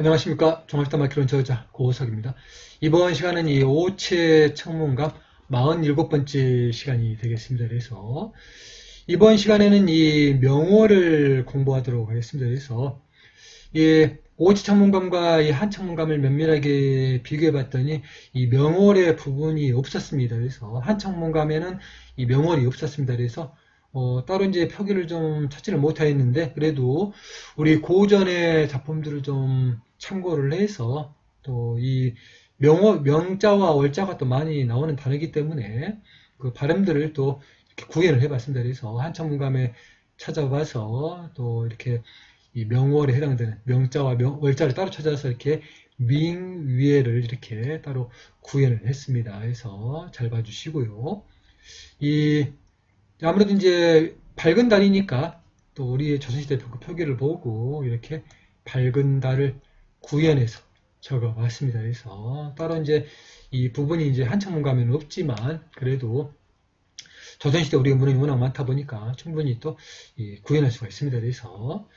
안녕하십니까. 종합다 마키론 저자 고호석입니다. 이번 시간은 이 오체 청문감 47번째 시간이 되겠습니다. 그래서 이번 시간에는 이 명호를 공부하도록 하겠습니다. 그래서 이 오체 청문감과 이 한 청문감을 면밀하게 비교해 봤더니 이 명월의 부분이 없었습니다. 그래서 한 청문감에는 이 명월이 없었습니다. 그래서 어, 따로 이제 표기를 좀 찾지를 못하였는데 그래도 우리 고전의 작품들을 좀 참고를 해서 또 이 명어 명자와 월자가 또 많이 나오는 단어이기 때문에 그 발음들을 또 이렇게 구현을 해봤습니다. 그래서 한청문감에 찾아봐서 또 이렇게 이 명월에 해당되는 명자와 명- 월자를 따로 찾아서 이렇게 밍위에를 이렇게 따로 구현을 했습니다. 그래서 잘 봐주시고요. 이 아무래도 이제 밝은 달이니까 또 우리 조선시대 그 표기를 보고 이렇게 밝은 달을 구현해서 적어봤습니다. 그래서 따로 이제 이 부분이 이제 한창문 가면 없지만 그래도 조선시대 우리 문헌이 워낙 많다 보니까 충분히 또이 구현할 수가 있습니다. 그래서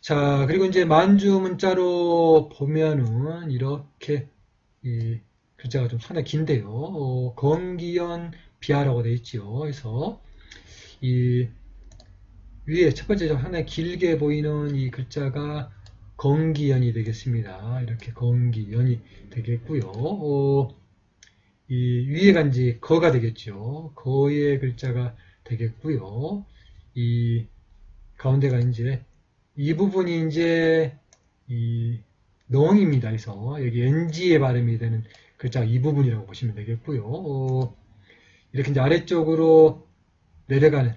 자 그리고 이제 만주 문자로 보면은 이렇게 이 글자가 좀 상당히 긴데요. 어, 건기연 비하라고 되어 있죠. 그래서 이 위에 첫 번째 좀 하나 길게 보이는 이 글자가 건기연이 되겠습니다. 이렇게 건기연이 되겠고요. 어, 이 위에가 이제 거가 되겠죠. 거의 글자가 되겠고요. 이 가운데가 이제 이 부분이 이제 이 농입니다. 그래서 여기 NG의 발음이 되는 글자 이 부분이라고 보시면 되겠고요. 어, 이렇게 이제 아래쪽으로 내려가는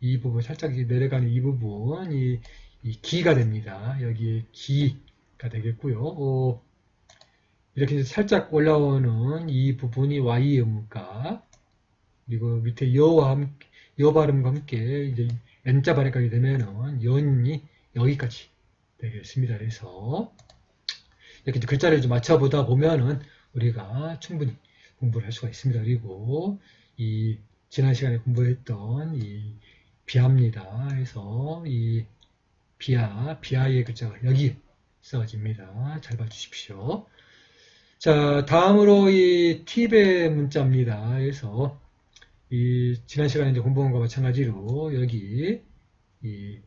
이 부분 살짝 내려가는 이 부분 이 이 기가 됩니다. 여기에 기가 되겠고요. 어, 이렇게 살짝 올라오는 이 부분이 Y의 음가 그리고 밑에 여와 함께 여 발음과 함께 이제 N자 발음까지 되면은 연이 여기까지 되겠습니다. 그래서 이렇게 글자를 좀 맞춰보다 보면은 우리가 충분히 공부를 할 수가 있습니다. 그리고 이 지난 시간에 공부했던 이 비하입니다. 해서 이 비하, 비하의 글자가 여기 써집니다. 잘 봐주십시오. 자, 다음으로 이 팁의 문자입니다. 그래서 이 지난 시간에 이제 공부한 것과 마찬가지로 여기 이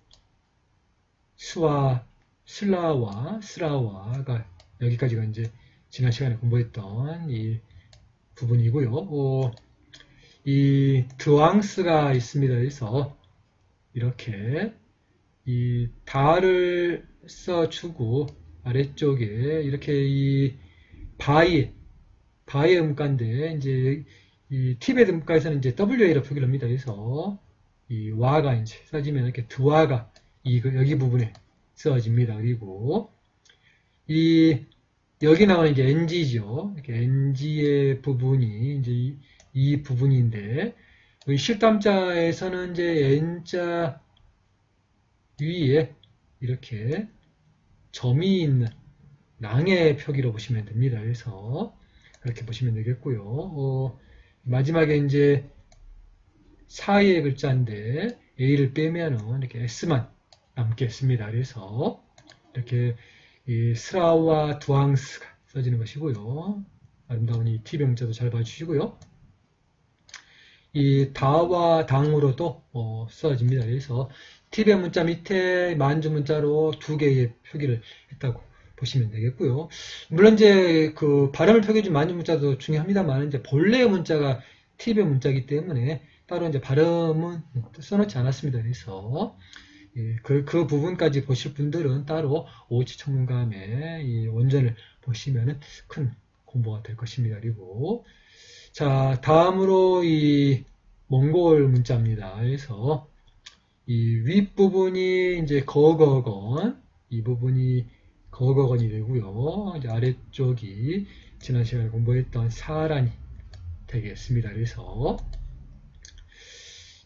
수와 슬라와 스라와가 여기까지가 이제 지난 시간에 공부했던 이 부분이고요. 어, 이 드왕스가 있습니다. 그래서 이렇게 이 달을 써주고 아래쪽에 이렇게 이 바이 바이 음가인데 이제 이 티벳 음가에서는 이제 WA로 표기를 합니다. 그래서 이 와가 이제 써지면 이렇게 드와가 이 여기 부분에 써집니다. 그리고 이 여기 나오는 이제 NG죠. 이렇게 NG의 부분이 이제 이, 이 부분인데 이 실담자에서는 이제 N자 위에 이렇게 점이 있는 낭의 표기로 보시면 됩니다. 그래서 그렇게 보시면 되겠고요. 어, 마지막에 이제 사이의 글자인데 A를 빼면은 이렇게 S만 남겠습니다. 그래서 이렇게 이 스라와 두앙스가 써지는 것이고요. 아름다운 이 T병자도 잘 봐주시고요. 이 다와 당으로도 어, 써집니다. 그래서 T의 문자 밑에 만주 문자로 두 개의 표기를 했다고 보시면 되겠고요. 물론 이제 그 발음을 표기해 준 만주 문자도 중요합니다만 이제 본래의 문자가 T의 문자이기 때문에 따로 이제 발음은 써놓지 않았습니다. 그래서 예, 그, 그 부분까지 보실 분들은 따로 오치 청문감의 이 원전을 보시면은 큰 공부가 될 것입니다. 그리고 자 다음으로 이 몽골 문자입니다. 그래서 이 윗부분이 이제 거거건 이 부분이 거거건이 되고요. 이제 아래쪽이 지난 시간에 공부했던 사란이 되겠습니다. 그래서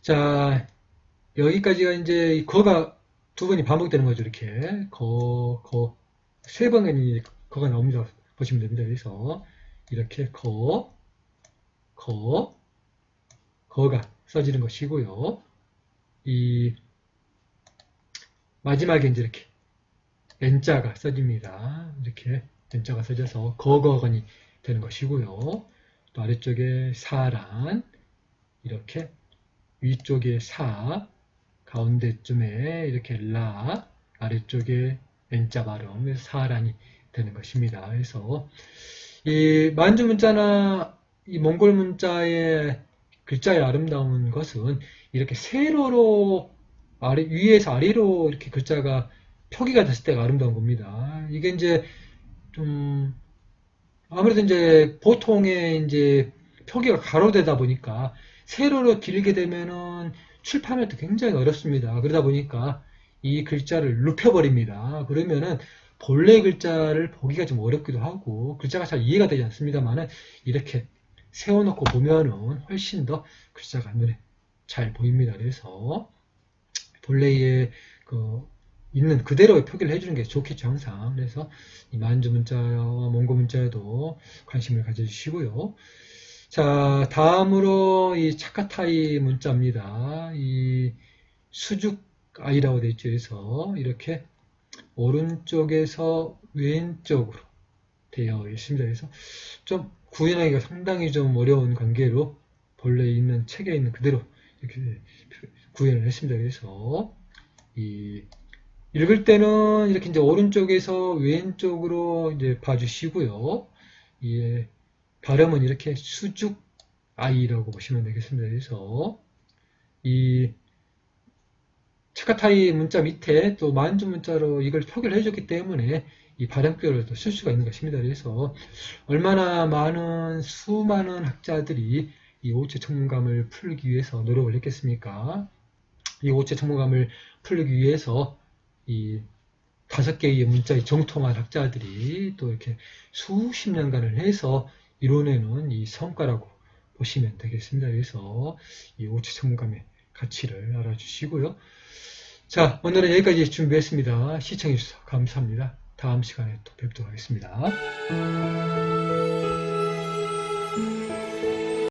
자 여기까지가 이제 이 거가 두 번이 반복되는 거죠. 이렇게 거, 거, 세 번이 거가 나옵니다. 보시면 됩니다. 그래서 이렇게 거, 거, 거가 써지는 것이고요. 이 마지막에 이제 이렇게 N자가 써집니다. 이렇게 N자가 써져서 거거건이 되는 것이고요. 또 아래쪽에 사란 이렇게 위쪽에 사 가운데쯤에 이렇게 라 아래쪽에 N자 발음 사란이 되는 것입니다. 그래서 이 만주 문자나 이 몽골 문자의 글자의 아름다운 것은 이렇게 세로로 아래, 위에서 아래로 이렇게 글자가 표기가 됐을 때가 아름다운 겁니다. 이게 이제 좀 아무래도 이제 보통의 이제 표기가 가로되다 보니까 세로로 길게 되면은 출판할 때 굉장히 어렵습니다. 그러다 보니까 이 글자를 눕혀버립니다. 그러면은 본래 글자를 보기가 좀 어렵기도 하고 글자가 잘 이해가 되지 않습니다만은 이렇게 세워놓고 보면은 훨씬 더 글자가 눈에 잘 보입니다. 그래서 본래의 그 있는 그대로의 표기를 해주는 게 좋겠죠 항상. 그래서 이 만주 문자와 몽고 문자에도 관심을 가져주시고요. 자 다음으로 이 차카타이 문자입니다. 이 수죽 아이라고 되어 있죠. 그래서 이렇게 오른쪽에서 왼쪽으로 되어 있습니다. 그래서 좀 구현하기가 상당히 좀 어려운 관계로 본래 있는 책에 있는 그대로 이렇게 구현을 했습니다. 그래서 이 읽을 때는 이렇게 이제 오른쪽에서 왼쪽으로 이제 봐주시고요. 이 발음은 이렇게 수죽 아이라고 보시면 되겠습니다. 그래서 이 차카타이 문자 밑에 또 만주 문자로 이걸 표기를 해줬기 때문에 이 발음표를 또 쓸 수가 있는 것입니다. 그래서 얼마나 많은 수많은 학자들이 이 오체 청문감을 풀기 위해서 노력을 했겠습니까? 이 오체 청문감을 풀기 위해서 이 다섯 개의 문자의 정통한 학자들이 또 이렇게 수십 년간을 해서 이뤄내는 이 성과라고 보시면 되겠습니다. 그래서 이 오체 청문감의 가치를 알아주시고요. 자, 오늘은 여기까지 준비했습니다. 시청해주셔서 감사합니다. 다음 시간에 또 뵙도록 하겠습니다.